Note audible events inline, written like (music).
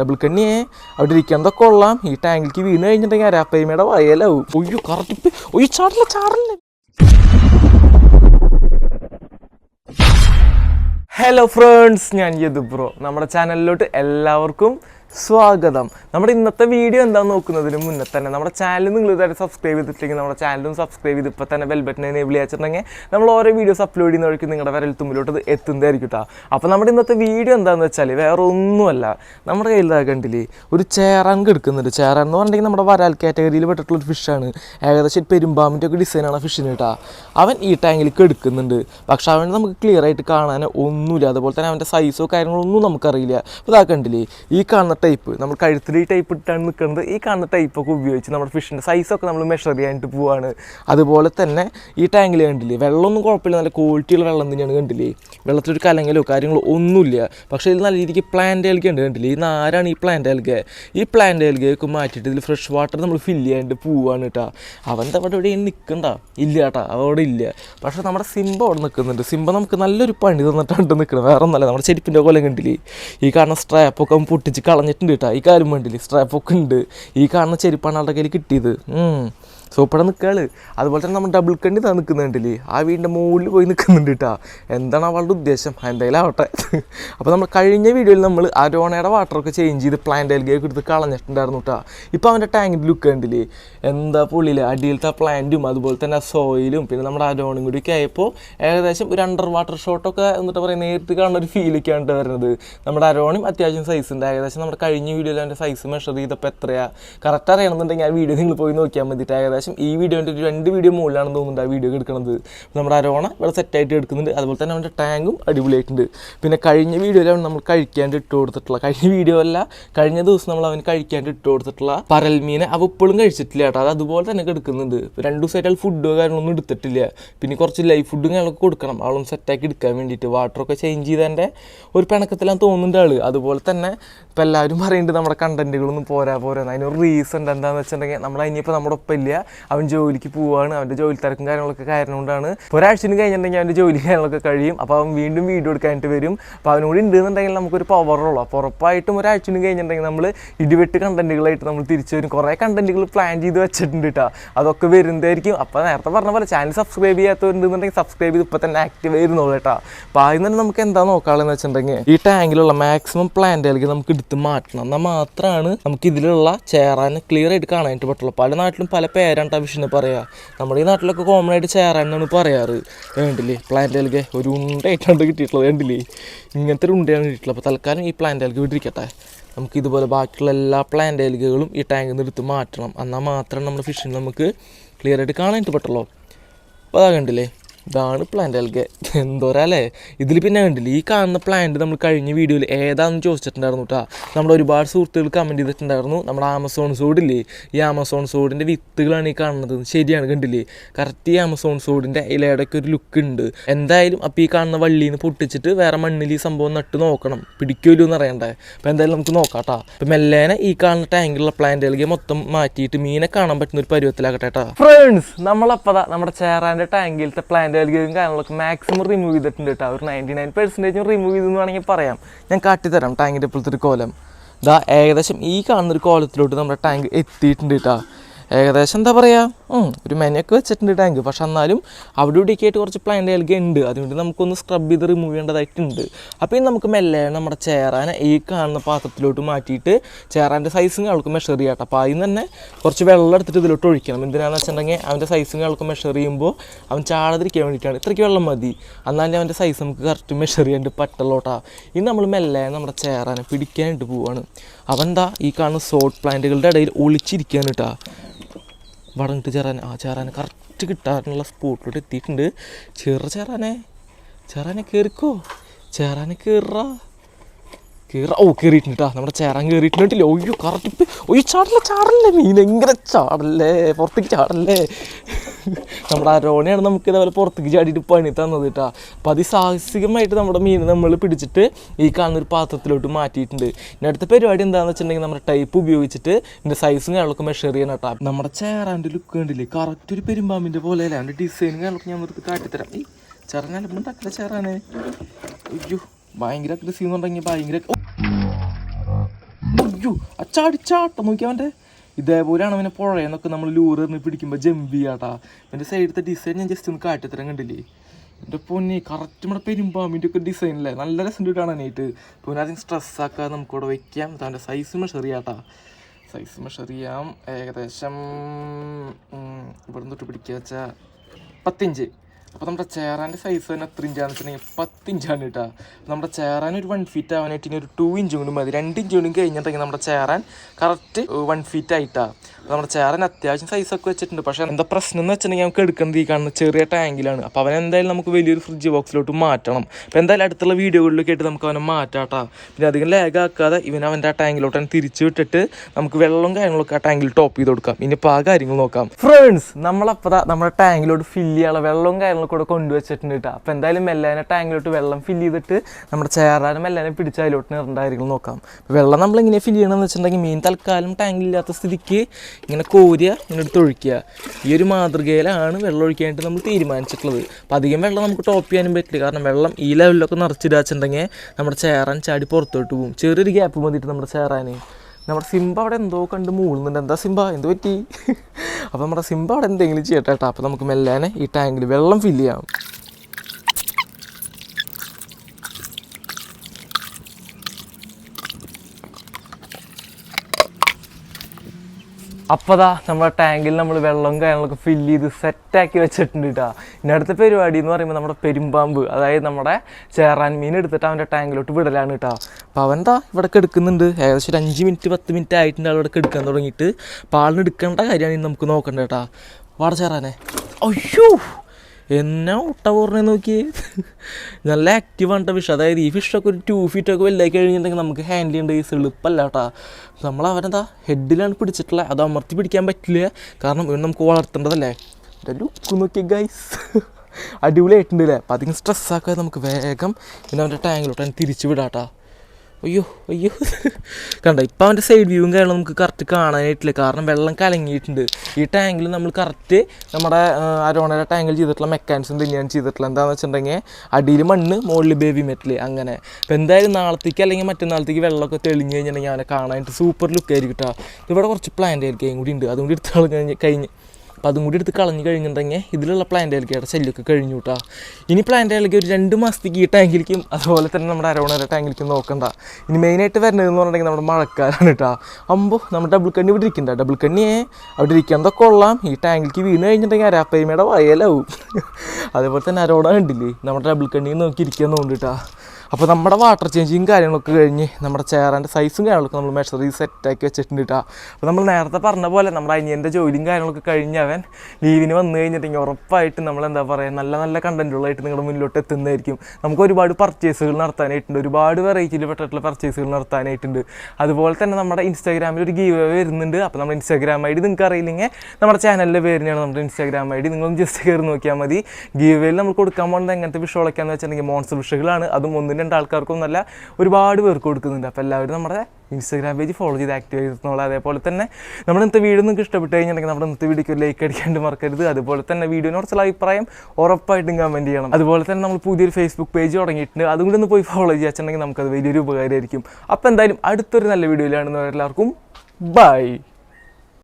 Double കണ്ണിയെ അവിടെ ഇരിക്കുന്നതൊക്കെ കൊള്ളാം. ഈ ടാങ്കിലേക്ക് വീണ് കഴിഞ്ഞിട്ടുണ്ടെങ്കിൽ അരാപ്പയ്മയുടെ വയലാവും. ഒയ്യോ കറക്റ്റ് ഒയ്യോ ചാടില്ല ചാടില്ല. ഹലോ ഫ്രണ്ട്സ് ഞാൻ യദു ബ്രോ നമ്മുടെ ചാനലിലോട്ട് എല്ലാവർക്കും സ്വാഗതം. നമ്മുടെ ഇന്നത്തെ വീഡിയോ എന്താണെന്ന് നോക്കുന്നതിന് മുന്നേ തന്നെ നമ്മുടെ ചാനൽ നിങ്ങൾ ഇതുവരെ സബ്സ്ക്രൈബ് ചെയ്തിട്ടില്ലെങ്കിൽ നമ്മുടെ ചാനലും സബ്സ്ക്രൈബ് ചെയ്ത് ഇപ്പോൾ തന്നെ ബെൽ ബട്ടൺ എനേബിൾ ചെയ്തിട്ടുണ്ടെങ്കിൽ നമ്മൾ ഓരോ വീഡിയോസ് അപ്ലോഡ് ചെയ്യുന്ന വഴിക്ക് നിങ്ങളുടെ വിരൽ തുമ്പിലോട്ട് എത്തുന്നതായിരിക്കും കേട്ടോ അപ്പോൾ നമ്മുടെ ഇന്നത്തെ വീഡിയോ എന്താണെന്ന് വെച്ചാൽ വേറെ ഒന്നുമല്ല നമ്മുടെ കയ്യിൽ കണ്ടില്ലേ ഒരു ചേറാൻ എടുക്കുന്നുണ്ട്. ചേറാൻ എന്ന് പറഞ്ഞിട്ടുണ്ടെങ്കിൽ നമ്മുടെ വരാൽ കാറ്റഗറിയിൽ പെട്ടിട്ടുള്ള ഒരു ഫിഷാണ് ഏകദേശം പെരുമ്പാമ്പിന്റെ ഒക്കെ ഡിസൈനാണ് ഫിഷിന് കേട്ടോ അവൻ ഈ ടാങ്കിലേക്ക് എടുക്കുന്നുണ്ട്. പക്ഷെ അവൻ നമുക്ക് ക്ലിയർ ആയിട്ട് കാണാൻ ഒന്നുമില്ല. അതുപോലെ തന്നെ അവന്റെ സൈസോ കാര്യങ്ങളോ ഒന്നും നമുക്കറിയില്ല. അപ്പോൾ ഇതാ കണ്ടില്ലേ ഈ കാണുന്ന ടൈപ്പ് നമ്മൾ കഴുത്തിൽ ഈ ടൈപ്പ് ഇട്ടാണ് നിൽക്കുന്നത് ഈ കാണുന്ന ടൈപ്പൊക്കെ ഉപയോഗിച്ച് നമ്മുടെ ഫിഷിന്റെ സൈസൊക്കെ നമ്മൾ മെഷർ ചെയ്യാനായിട്ട് പോവാണ്. അതുപോലെ തന്നെ ഈ ടാങ്കിൽ കണ്ടില്ലേ വെള്ളമൊന്നും കുഴപ്പമില്ല. നല്ല ക്വാളിറ്റിയുള്ള വെള്ളം തന്നെയാണ് കണ്ടില്ലേ. വെള്ളത്തിലൊരു കലങ്ങലോ കാര്യങ്ങളോ ഒന്നുമില്ല. പക്ഷേ ഇതിൽ നല്ല രീതിക്ക് പ്ലാന്റ് ഏൽഗ ഉണ്ട് കണ്ടില്ലേ. ഈ നാരാണ് ഈ പ്ലാന്റ് ഏൽഗ ഈ പ്ലാന്റ് ഏൽഗയൊക്കെ മാറ്റിയിട്ട് ഇതിൽ ഫ്രഷ് വാട്ടർ നമ്മൾ ഫില്ല് ചെയ്യാണ്ട് പോവാണ് കേട്ടോ അവന്റെ അവിടെ എവിടെയും നിൽക്കണ്ട ഇല്ല കേട്ടോ അവിടെ ഇല്ല. പക്ഷേ നമ്മുടെ സിംബ അവിടെ നിൽക്കുന്നുണ്ട് സിംബ നമുക്ക് നല്ലൊരു പണി തന്നിട്ടുണ്ട് നിൽക്കുന്നത് വേറെ ഒന്നല്ല നമ്മുടെ ചെരുപ്പിന്റെ കൊല്ലം കണ്ടില്ലേ. ഈ കാണുന്ന സ്ട്രാപ്പൊക്കെ പൊട്ടിച്ച് പൊട്ടിച്ച് കളഞ്ഞിട്ടുണ്ട് കേട്ടോ ഈ കാലും വേണ്ടില്ല? സ്ട്രാപ്പൊക്കെ ഉണ്ട്. ഈ കാണുന്ന ചെരുപ്പാണ് ആളുടെ കയ്യിൽ കിട്ടിയത്. ഉം. സൂപ്പറ നിൽക്കാൾ അതുപോലെ തന്നെ നമ്മൾ ഡബിൾ കണ്ണി താ നിൽക്കുന്നുണ്ടല്ലേ ആ വീടിന്റെ മുകളിൽ പോയി നിൽക്കുന്നുണ്ട് കേട്ടോ എന്താണ് അവളുടെ ഉദ്ദേശം? എന്തായാലും ആവട്ടെ. അപ്പോൾ നമ്മൾ കഴിഞ്ഞ വീഡിയോയിൽ നമ്മൾ അരോണയുടെ വാട്ടറൊക്കെ ചേഞ്ച് ചെയ്ത് പ്ലാന്റ് എൽഗയൊക്കെ എടുത്ത് കളഞ്ഞിട്ടുണ്ടായിരുന്നു കേട്ടോ ഇപ്പോൾ അവന്റെ ടാങ്കിന്റെ ലുക്ക് കണ്ടില്ലേ? എന്താ പുള്ളിയില്ലേ അടിയിലത്തെ പ്ലാന്റും അതുപോലെ തന്നെ സോയിലും പിന്നെ നമ്മുടെ അരോണും കൂടി ഒക്കെ ആയപ്പോൾ ഏകദേശം ഒരു അണ്ടർ വാട്ടർ ഷോട്ടൊക്കെ എന്നിട്ട് പറയാം നേരിട്ട് കാണുന്ന ഒരു ഫീലൊക്കെയാണ് വരുന്നത്. നമ്മുടെ അരോണും അത്യാവശ്യം സൈസ് ഉണ്ട്. ഏകദേശം നമ്മുടെ കഴിഞ്ഞ വീഡിയോയിൽ അതിന്റെ സൈസ് മെഷർ ചെയ്തപ്പോൾ എത്രയാണ് കറക്റ്റ് അറിയണമെന്നുണ്ടെങ്കിൽ ആ വീഡിയോ നിങ്ങൾ പോയി നോക്കിയാൽ മതിയിട്ട് ഏകദേശം ഈ വീഡിയോ ഒരു രണ്ട് വീഡിയോ മുകളിലാണെന്ന് തോന്നുന്നുണ്ട് ആ വീഡിയോ എടുക്കുന്നത് നമ്മുടെ അരോണ ഇവിടെ സെറ്റായിട്ട് എടുക്കുന്നുണ്ട്. അതുപോലെ തന്നെ അവന്റെ ടാങ്കും അടിപൊളിയായിട്ടുണ്ട്. പിന്നെ കഴിഞ്ഞ വീഡിയോയിലാണ് നമ്മൾ കഴിക്കാണ്ട് ഇട്ട് കൊടുത്തിട്ടുള്ള കഴിഞ്ഞ വീഡിയോ അല്ല കഴിഞ്ഞ ദിവസം നമ്മൾ അവന് കഴിക്കാണ്ട് ഇട്ട് കൊടുത്തിട്ടുള്ള പരൽമീനെ അവ ഇപ്പോഴും കഴിച്ചിട്ടില്ല കേട്ടോ. അത് അതുപോലെ തന്നെ എടുക്കുന്നുണ്ട്. രണ്ട് ദിവസമായിട്ട് അവൾ ഫുഡോ കാര്യങ്ങളൊന്നും എടുത്തിട്ടില്ല. പിന്നെ കുറച്ച് ലൈഫ് ഫുഡും കാര്യങ്ങളൊക്കെ കൊടുക്കണം. അവളും സെറ്റാക്കി എടുക്കാൻ വേണ്ടിയിട്ട് വാട്ടറൊക്കെ ചേഞ്ച് ചെയ്തതിന്റെ ഒരു പിണക്കത്തിലാണ് തോന്നുന്നുണ്ട് ആൾ അതുപോലെ തന്നെ ഇപ്പം എല്ലാവരും പറയുന്നുണ്ട് നമ്മുടെ കണ്ടന്റുകളൊന്നും പോരാ പോരാ അതിനൊരു റീസൺ എന്താണെന്ന് വെച്ചിട്ടുണ്ടെങ്കിൽ നമ്മൾ അതിനിപ്പോൾ നമ്മുടെ ഒപ്പം ഇല്ല. അവൻ ജോലിക്ക് പോവുകയാണ് അവന്റെ ജോലി തിരക്കും കാര്യങ്ങളൊക്കെ കാരണം കൊണ്ടാണ് ഒരാഴ്ചയും കഴിഞ്ഞിട്ടുണ്ടെങ്കിൽ അവന്റെ ജോലി കാര്യങ്ങളൊക്കെ കഴിയും. അപ്പോൾ അവൻ വീണ്ടും വീഡിയോ എടുക്കാനായിട്ട് വരും. അപ്പോൾ അവനോട് ഉണ്ടെന്നുണ്ടെങ്കിൽ നമുക്കൊരു പവറുള്ളൂ അപ്പോൾ ഉറപ്പായിട്ടും ഒരാഴ്ചയും കഴിഞ്ഞിട്ടുണ്ടെങ്കിൽ നമ്മൾ ഇടിവെട്ട് കണ്ടന്റുകളായിട്ട് നമ്മൾ തിരിച്ചു വരും. കുറേ കണ്ടന്റുകൾ പ്ലാൻ ചെയ്ത് വെച്ചിട്ടുണ്ട് കേട്ടോ അതൊക്കെ വരുന്നതായിരിക്കും. അപ്പോൾ നേരത്തെ പറഞ്ഞ പോലെ ചാനൽ സബ്സ്ക്രൈബ് ചെയ്യാത്തവരുണ്ടെന്നുണ്ടെങ്കിൽ സബ്സ്ക്രൈബ് ചെയ്ത് ഇപ്പോൾ തന്നെ ആക്റ്റീവ് ആയിരുന്നുള്ളൂ കേട്ടോ അപ്പോൾ ആദ്യം തന്നെ നമുക്ക് എന്താ നോക്കാമെന്ന് വെച്ചിട്ടുണ്ടെങ്കിൽ ഈ ടാങ്കിലുള്ള മാക്സിമം പ്ലാന്റുകൾക്ക് നമുക്ക് എടുത്ത് മാറ്റണം. എന്നാൽ മാത്രമാണ് നമുക്ക് ഇതിലുള്ള ചേറാൻ ക്ലിയർ ആയിട്ട് കാണാനായിട്ട് പറ്റുള്ളൂ. പല നാട്ടിലും പല പേരാണ് ആ വിഷയം പറയുക നമ്മുടെ ഈ നാട്ടിലൊക്കെ കോമൺ ആയിട്ട് ചേരാനാണ് പറയാറ്. വേണ്ടില്ലേ പ്ലാന്റുകൾക്ക് ഒരു ഉണ്ടയായിട്ടാണ് കിട്ടിയിട്ടുള്ളത് വേണ്ടില്ലേ ഇങ്ങനത്തെ ഒരു ഉണ്ടയാണ് കിട്ടിയിട്ടുള്ളത്. അപ്പോൾ തൽക്കാലം ഈ പ്ലാന്റുകൾക്ക് വിട്ടിരിക്കട്ടെ. നമുക്ക് ഇതുപോലെ ബാക്കിയുള്ള എല്ലാ പ്ലാന്റ് ഏലുകകളും ഈ ടാങ്കിൽ നിന്ന് എടുത്ത് മാറ്റണം. എന്നാൽ മാത്രമേ നമ്മുടെ ഫിഷിന് നമുക്ക് ക്ലിയർ ആയിട്ട് കാണാനായിട്ട് പറ്റുള്ളൂ. അപ്പോൾ അതാ കണ്ടില്ലേ? ഇതാണ് പ്ലാന്റ് അൽഗ എന്തോരല്ലേ? ഇതിൽ പിന്നെ കണ്ടില്ലേ ഈ കാണുന്ന പ്ലാന്റ് നമ്മൾ കഴിഞ്ഞ വീഡിയോയിൽ ഏതാണെന്ന് ചോദിച്ചിട്ടുണ്ടായിരുന്നു കേട്ടോ നമ്മൾ ഒരുപാട് സുഹൃത്തുക്കൾ കമന്റ് ചെയ്തിട്ടുണ്ടായിരുന്നു. നമ്മുടെ ആമസോൺ സോഡില്ലേ ഈ ആമസോൺ സോഡിന്റെ വിത്തുകളാണ് ഈ കാണുന്നത്. ശരിയാണ് കണ്ടില്ലേ? കറക്റ്റ് ഈ ആമസോൺ സോഡിന്റെ ഇലയുടെയൊക്കെ ഒരു ലുക്ക് ഉണ്ട്. എന്തായാലും അപ്പോൾ ഈ കാണുന്ന വള്ളിയിൽ നിന്ന് പൊട്ടിച്ചിട്ട് വേറെ മണ്ണിൽ ഈ സംഭവം നട്ട് നോക്കണം. പിടിക്കുമല്ലോ എന്ന് അറിയണ്ടേ? അപ്പോൾ എന്തായാലും നമുക്ക് നോക്കാം കേട്ടോ അപ്പോൾ മെല്ലേനെ ഈ കാണുന്ന ടാങ്കിലുള്ള പ്ലാന്റുകൾക്ക് മൊത്തം മാറ്റിയിട്ട് മീനെ കാണാൻ പറ്റുന്ന ഒരു പരുവത്തിലാക്കട്ടെ കേട്ടോ ഫ്രണ്ട്സ് നമ്മളപ്പോൾ നമ്മുടെ ചേറാന്റെ ടാങ്കിലത്തെ പ്ലാന്റ് അൽഗയും കാര്യങ്ങളൊക്കെ മാക്സിമം റിമൂവ് ചെയ്തിട്ടുണ്ട് കേട്ടോ അവർ നയന്റി നയൻ പെർസെന്റേജും റിമൂവ് ചെയ്തെന്ന് വേണമെങ്കിൽ പറയാം. ഞാൻ കാട്ടിത്തരാം ടാങ്കിന്റെ ഇപ്പോഴത്തെ ഒരു കോലം. ഇതാ ഏകദേശം ഈ കാണുന്നൊരു കോലത്തിലോട്ട് നമ്മുടെ ടാങ്ക് എത്തിയിട്ടുണ്ട് കേട്ടോ ഏകദേശം എന്താ പറയുക ഒരു മെനയൊക്കെ വെച്ചിട്ടുണ്ട് ടാങ്ക് പക്ഷെ എന്നാലും അവിടെ ഇവിടെയൊക്കെ ആയിട്ട് കുറച്ച് പ്ലാന്റ് ഏൽക്കുക ഉണ്ട് അതുകൊണ്ട് നമുക്കൊന്ന് സ്ക്രബ് ചെയ്ത് റിമൂവ് ചെയ്യേണ്ടതായിട്ടുണ്ട്. അപ്പോൾ ഇനി നമുക്ക് മെല്ലെ നമ്മുടെ ചേറാനെ ഈ കാണുന്ന പാത്രത്തിലോട്ട് മാറ്റിയിട്ട് ചേറാന്റെ സൈസും ആൾക്ക് മെഷർ ചെയ്യാം അപ്പോൾ അതിന് തന്നെ കുറച്ച് വെള്ളം എടുത്തിട്ട് ഇതിലോട്ട് ഒഴിക്കണം. എന്തിനാണെന്ന് വെച്ചിട്ടുണ്ടെങ്കിൽ അവന്റെ സൈസും ആൾക്ക് മെഷർ ചെയ്യുമ്പോൾ അവൻ ചാടാതിരിക്കാൻ വേണ്ടിയിട്ടാണ്. ഇത്രയ്ക്ക് വെള്ളം മതി. എന്നാലും അവന്റെ സൈസ് നമുക്ക് കറക്റ്റ് മെഷർ ചെയ്യാണ്ട് പറ്റുള്ളൂട്ടാ ഇനി നമ്മൾ മെല്ലെ നമ്മുടെ ചേറാനെ പിടിക്കാനായിട്ട് പോവാണ്. അവൻ എന്താ ഈ കാണുന്ന സോട്ട് പ്ലാന്റുകളുടെ ഇടയിൽ ഒളിച്ചിരിക്കാൻ കേട്ടാ. വടങ്ങിട്ട് ചേരാൻ ആ ചേരാനെ കറക്റ്റ് കിട്ടാനുള്ള സ്പോട്ടിലോട്ട് എത്തിയിട്ടുണ്ട്. ചെറു ചേരാനെ. ചേരാനെ കയറിക്കോ ചേരാനെ കയറാ കയറ ഓ കയറിയിട്ടുണ്ട് നമ്മുടെ ചേരാൻ കയറിയിട്ടുണ്ടല്ലോ ഒയ്യോ കറക്റ്റ് ഒയ്യോ ചാടല്ലേ മീൻ? എങ്ങനെ ചാടല്ലേ? പുറത്തേക്ക് ചാടല്ലേ? നമ്മുടെ അരോണയാണ് നമുക്ക് ഇതേപോലെ പുറത്തേക്ക് ചാടിയിട്ട് പണി തന്നത് കേട്ടോ. അപ്പോൾ അതിസാഹസികമായിട്ട് നമ്മുടെ മീൻ നമ്മൾ പിടിച്ചിട്ട് ഈ കാണുന്ന ഒരു പാത്രത്തിലോട്ട് മാറ്റിയിട്ടുണ്ട്. ഇനി അടുത്ത പരിപാടി എന്താണെന്ന് വെച്ചിട്ടുണ്ടെങ്കിൽ നമ്മുടെ ടൈപ്പ് ഉപയോഗിച്ചിട്ട് ഇതിന്റെ സൈസും കാര്യങ്ങളൊക്കെ മെഷർ ചെയ്യണം കേട്ടോ. നമ്മുടെ ചേറാന്റെ ലുക്ക് കണ്ടില്ലേ? കറക്റ്റ് ഒരു പെരുമ്പാമ്പിന്റെ പോലെ അല്ലേ? അതിന്റെ ഡിസൈനും കാര്യങ്ങളൊക്കെ ഞാൻ നിർത്തി കാട്ടിത്തരാം. ഈ ചേറാൻ ഉണ്ടാക്കില്ല ചേറാണ് അയ്യോ ഭയങ്കര അഗ്രസീവ് എന്നുണ്ടെങ്കിൽ ഭയങ്കര അയ്യോ അച്ചാടിച്ചാട്ടം നോക്കി അവന്റെ ഇതേപോലെയാണ് അവനെ പുഴയെന്നൊക്കെ നമ്മൾ ലൂറ് എറിഞ്ഞ് പിടിക്കുമ്പോൾ ജമ്പ് ചെയ്യാട്ടാ. എന്റെ സൈഡത്തെ ഡിസൈൻ ഞാൻ ജസ്റ്റ് ഒന്ന് കാട്ടിത്തരം കണ്ടില്ലേ? എന്റെ പൊന്നി കറക്റ്റ് നമ്മുടെ പെരുമ്പാമ്പിന്റെ ഒക്കെ ഡിസൈനല്ലേ നല്ല രസം കാണാനായിട്ട് പിന്നെ അതിന് സ്ട്രെസ് ആക്കാതെ നമുക്കിവിടെ വെക്കാം. അതിന്റെ സൈസ് മെഷർ ചെയ്യാട്ടാ. സൈസ് മെഷർ ചെയ്യാം. ഏകദേശം ഇവിടെ ഇവിടെ തൊട്ട് പിടിക്കുക വെച്ചാൽ പത്തിഞ്ച്. അപ്പോൾ നമ്മുടെ ചേറാന്റെ സൈസ് തന്നെ എത്ര ഇഞ്ചാന്ന് വെച്ചിട്ടുണ്ടെങ്കിൽ പത്ത് ഇഞ്ചാണ് കേട്ടോ. നമ്മുടെ ചേറാൻ ഒരു വൺ ഫീറ്റ് ആവാനായിട്ട് ഇനി ഒരു ടു ഇഞ്ച് കൊണ്ട് മതി. രണ്ട് ഇഞ്ച് കൊണ്ടും കഴിഞ്ഞിട്ടുണ്ടെങ്കിൽ നമ്മുടെ ചേറാൻ കറക്റ്റ് വൺ ഫീറ്റ് ആയിട്ടാണ് അപ്പോൾ നമ്മുടെ ചേറാൻ അത്യാവശ്യം ഒക്കെ വെച്ചിട്ടുണ്ട്. പക്ഷേ എന്താ പ്രശ്നം എന്ന് വെച്ചിട്ടുണ്ടെങ്കിൽ നമുക്ക് എടുക്കുന്നത് ഈ കാണുന്ന ചെറിയ ടാങ്കിലാണ് അപ്പോൾ അവൻ എന്തായാലും നമുക്ക് വലിയൊരു ഫ്രിഡ്ജ് ബോക്സിലോട്ട് മാറ്റണം. അപ്പോൾ എന്തായാലും അടുത്തുള്ള വീഡിയോകളിലൊക്കെ ആയിട്ട് നമുക്ക് അവനെ മാറ്റാട്ടാ. പിന്നെ അധികം ലാഗ് ആക്കാതെ ഇവൻ അവന്റെ ആ ടാങ്കിലോട്ട് തന്നെ തിരിച്ചു വിട്ടിട്ട് നമുക്ക് വെള്ളവും കാര്യങ്ങളൊക്കെ ആ ടാങ്കിൽ ടോപ്പ് ചെയ്ത് കൊടുക്കാം. ഇനിയിപ്പോൾ ആ കാര്യങ്ങൾ നോക്കാം. ഫ്രണ്ട്സ് നമ്മളപ്പോൾ നമ്മുടെ ടാങ്കിലോട്ട് ഫില്ല് ചെയ്യാനുള്ള വെള്ളവും കാര്യങ്ങളൊക്കെ കൂടെ കൊണ്ടുവച്ചിട്ടുണ്ട് കേട്ടോ. അപ്പോൾ എന്തായാലും മെല്ലാനെ ടാങ്കിലോട്ട് വെള്ളം ഫില്ല് ചെയ്തിട്ട് നമ്മുടെ ചേറാനും മെല്ലാനെ പിടിച്ച് അതിലോട്ട് നിറണ്ടായിരിക്കും നോക്കാം. വെള്ളം നമ്മൾ എങ്ങനെ ഫില്ല് ചെയ്യണമെന്ന് വെച്ചിട്ടുണ്ടെങ്കിൽ മീൻ തൽക്കാലം ടാങ്കിലില്ലാത്ത സ്ഥിതിക്ക് ഇങ്ങനെ കോരുക ഇങ്ങനെ എടുത്ത് ഒഴിക്കുക. ഈ ഒരു മാതൃകയിലാണ് വെള്ളം ഒഴിക്കാനായിട്ട് നമ്മൾ തീരുമാനിച്ചിട്ടുള്ളത്. അപ്പോൾ അധികം വെള്ളം നമുക്ക് ടോപ്പ് ചെയ്യാനും പറ്റില്ല. കാരണം വെള്ളം ഈ ലെവലിലൊക്കെ നിറച്ചിടാച്ചിട്ടുണ്ടെങ്കിൽ നമ്മുടെ ചേറാൻ ചാടി പുറത്തോട്ട് പോകും. ചെറിയൊരു ഗ്യാപ്പ് മതിയിട്ട് നമ്മുടെ ചേറാന്. നമ്മുടെ സിംബ അവിടെ എന്തോ കണ്ട് മൂളുന്നുണ്ട്. എന്താ സിംബ? എന്ത് പറ്റി? (laughs) അപ്പോൾ നമ്മുടെ സിംബ അവിടെ എന്തെങ്കിലും ചെയ്യട്ടെ കേട്ടോ. അപ്പോൾ നമുക്ക് മെല്ലാനെ ഈ ടാങ്കിൽ വെള്ളം ഫില്ല് ചെയ്യാം. അപ്പതാ നമ്മുടെ ടാങ്കിൽ നമ്മൾ വെള്ളം കാര്യങ്ങളൊക്കെ ഫില്ല് ചെയ്ത് സെറ്റാക്കി വെച്ചിട്ടുണ്ട് കേട്ടോ ഇനി അടുത്ത പരിപാടി എന്ന് പറയുമ്പോൾ നമ്മുടെ പെരുമ്പാമ്പ് അതായത് നമ്മുടെ ചേറാൻ മീൻ എടുത്തിട്ട് അവന്റെ ടാങ്കിലോട്ട് വിടലാണ് കേട്ടോ അപ്പോൾ അവൻതാ ഇവിടെ എടുക്കുന്നുണ്ട്. ഏകദേശം ഒരു അഞ്ച് മിനിറ്റ് പത്ത് മിനിറ്റ് ആയിട്ടുണ്ട് അവിടെ എടുക്കാൻ തുടങ്ങിയിട്ട്. പാലിന് എടുക്കേണ്ട കാര്യമാണ് ഇനി നമുക്ക് നോക്കണ്ട കേട്ടോ വാട ചേറാനെ. അയ്യോ! എന്നാ ഒട്ട പോർണെ നോക്കിയേ നല്ല ആക്റ്റീവ് ആണ് ഫിഷ് അതായത് ഈ ഫിഷൊക്കെ ഒരു ടു ഫീറ്റ് ഒക്കെ വലുതായി കഴിഞ്ഞിട്ടുണ്ടെങ്കിൽ നമുക്ക് ഹാൻഡിൽ ചെയ്യേണ്ട ഈ എളുപ്പമല്ല കേട്ടോ നമ്മൾ അവനെന്താ ഹെഡിലാണ് പിടിച്ചിട്ടുള്ളത് അത് അമർത്തി പിടിക്കാൻ പറ്റില്ല. കാരണം ഇവൻ നമുക്ക് വളർത്തേണ്ടതല്ലേ? ലുക്ക് നോക്കി ഗൈസ് അടിപൊളിയായിട്ടുണ്ട് അല്ലേ അപ്പം അധികം സ്ട്രെസ്സാക്കാതെ നമുക്ക് വേഗം പിന്നെ അവന്റെ ടാങ്കിലോട്ട് തിരിച്ചു വിടാട്ടാ അയ്യോ അയ്യോ. കണ്ട ഇപ്പം അവന്റെ സൈഡ് വ്യൂവും കാര്യങ്ങളും നമുക്ക് കറക്റ്റ് കാണാനായിട്ടില്ല. കാരണം വെള്ളം കലങ്ങിയിട്ടുണ്ട്. ഈ ടാങ്കിൽ നമ്മൾ കറക്റ്റ് നമ്മുടെ അരോണയുടെ ടാങ്കിൽ ചെയ്തിട്ടുള്ള മെക്കാനിസം തന്നെയാണ് ചെയ്തിട്ടുള്ളത്. എന്താണെന്ന് വെച്ചിട്ടുണ്ടെങ്കിൽ അടിയിൽ മണ്ണ് മുകളിൽ ബേബി മെറ്റൽ അങ്ങനെ. അപ്പോൾ എന്തായാലും നാളത്തേക്ക് അല്ലെങ്കിൽ മറ്റന്നാളത്തേക്ക് വെള്ളമൊക്കെ തെളിഞ്ഞ് കഴിഞ്ഞിട്ടുണ്ടെങ്കിൽ അവനെ കാണാനായിട്ട് സൂപ്പർ ലുക്കായിരിക്കും കേട്ടോ ഇവിടെ കുറച്ച് പ്ലാന്റ് ആയിരിക്കും കൂടി ഉണ്ട്. അതും കൂടി എടുത്ത് കഴിഞ്ഞ് കഴിഞ്ഞ് അപ്പോൾ അതും കൂടി എടുത്ത് കളഞ്ഞു കഴിഞ്ഞിട്ടുണ്ടെങ്കിൽ ഇതിലുള്ള പ്ലാന്റ് ഏലക്കയുടെ ശല്യമൊക്കെ കഴിഞ്ഞു കേട്ടോ ഇനി പ്ലാന്റ് ഏലക്ക ഒരു രണ്ട് മാസത്തേക്ക് ഈ ടാങ്കിലേക്കും അതുപോലെ തന്നെ നമ്മുടെ അരവണര ടാങ്കിലേക്കും നോക്കണ്ട. ഇനി മെയിനായിട്ട് വരുന്നതെന്ന് പറഞ്ഞിട്ടുണ്ടെങ്കിൽ നമ്മുടെ മഴക്കാലാണ് കേട്ടോ അമ്പോ നമ്മുടെ ഡബിൾ കണ്ണി ഇവിടെ ഇരിക്കണ്ട. ഡബിൾ കണ്ണിയെ അവിടെ ഇരിക്കുന്നതൊക്കെ കൊള്ളാം. ഈ ടാങ്കിലേക്ക് വീണ് കഴിഞ്ഞിട്ടുണ്ടെങ്കിൽ അരാപ്പയ്മയുടെ വയലാവും. (laughs) അതേപോലെ തന്നെ അരോണ കണ്ടില്ലേ? നമ്മുടെ ഡബിൾ കണ്ണി നോക്കി ഇരിക്കാൻ തോന്നിട്ടാ അപ്പോൾ നമ്മുടെ വാട്ടർ ചേഞ്ചിങ് കാര്യങ്ങളൊക്കെ കഴിഞ്ഞ് നമ്മുടെ ചെയറിന്റെ സൈസും കാര്യങ്ങളൊക്കെ നമ്മൾ മെഷർ ചെയ്ത് സെറ്റാക്കി വെച്ചിട്ടുണ്ട് കേട്ടോ അപ്പോൾ നമ്മൾ നേരത്തെ പറഞ്ഞ പോലെ നമ്മുടെ അനിയന്റെ ജോലിയും കാര്യങ്ങളൊക്കെ കഴിഞ്ഞ് അവൻ ലീവിന് വന്നു കഴിഞ്ഞിട്ടുണ്ടെങ്കിൽ ഉറപ്പായിട്ട് നമ്മൾ എന്താ പറയുക നല്ല നല്ല കണ്ടന്റുകളായിട്ട് നിങ്ങളുടെ മുന്നിലോട്ട് എത്തുന്നതായിരിക്കും. നമുക്ക് ഒരുപാട് പർച്ചേസുകൾ നടത്താനായിട്ടുണ്ട് ഒരുപാട് വെറൈറ്റിയിൽ പെട്ടിട്ടുള്ള പർച്ചേസുകൾ നടത്താനായിട്ടുണ്ട്. അതുപോലെ തന്നെ നമ്മുടെ ഇൻസ്റ്റാഗ്രാമിൽ ഒരു ഗീവ് വരുന്നുണ്ട്. അപ്പോൾ നമ്മുടെ ഇൻസ്റ്റാഗ്രാം ഐ ഡി നിങ്ങൾക്ക് അറിയില്ലെങ്കിൽ നമ്മുടെ ചാനലിന്റെ പേരിനാണ് നമ്മുടെ ഇൻസ്റ്റാഗ്രാം ഐ ഡി. നിങ്ങളൊന്ന് ജസ്റ്റ് കയറി നോക്കിയാൽ മതി. ഗീവേയിൽ നമ്മൾ കൊടുക്കാൻ പോകുന്നത് എങ്ങനത്തെ വിഷുകളൊക്കെയാണെന്ന് വെച്ചിട്ടുണ്ടെങ്കിൽ മോൺസർ വിഷുകളാണ് അതും ഒന്നും രണ്ട് ആൾക്കാർക്കും നല്ല ഒരുപാട് പേർക്ക് കൊടുക്കുന്നുണ്ട്. അപ്പോൾ എല്ലാവരും നമ്മുടെ ഇൻസ്റ്റാഗ്രാം പേജ് ഫോളോ ചെയ്ത് ആക്റ്റീവ് ചെയ്തിട്ടുള്ള അതേപോലെ തന്നെ നമ്മുടെ ഇന്നത്തെ വീഡിയോ നിങ്ങൾക്ക് ഇഷ്ടപ്പെട്ട് കഴിഞ്ഞിട്ടുണ്ടെങ്കിൽ നമ്മുടെ ഇന്നത്തെ വീഡിയോക്ക് ലൈക്ക് അടിക്കാണ്ട് മറക്കരുത്. അതുപോലെ തന്നെ വീഡിയോനോടുള്ള അഭിപ്രായം ഉറപ്പായിട്ടും കമന്റ് ചെയ്യണം. അതുപോലെ തന്നെ നമ്മൾ പുതിയൊരു ഫേസ്ബുക്ക് പേജ് തുടങ്ങിയിട്ടുണ്ട്. അതും കൂടി ഒന്ന് പോയി ഫോളോ ചെയ്യാച്ചിട്ടുണ്ടെങ്കിൽ നമുക്കത് വലിയൊരു ഉപകാരമായിരിക്കും. അപ്പോൾ എന്തായാലും അടുത്തൊരു നല്ല വീഡിയോയിലാണ് എല്ലാവർക്കും. ബൈ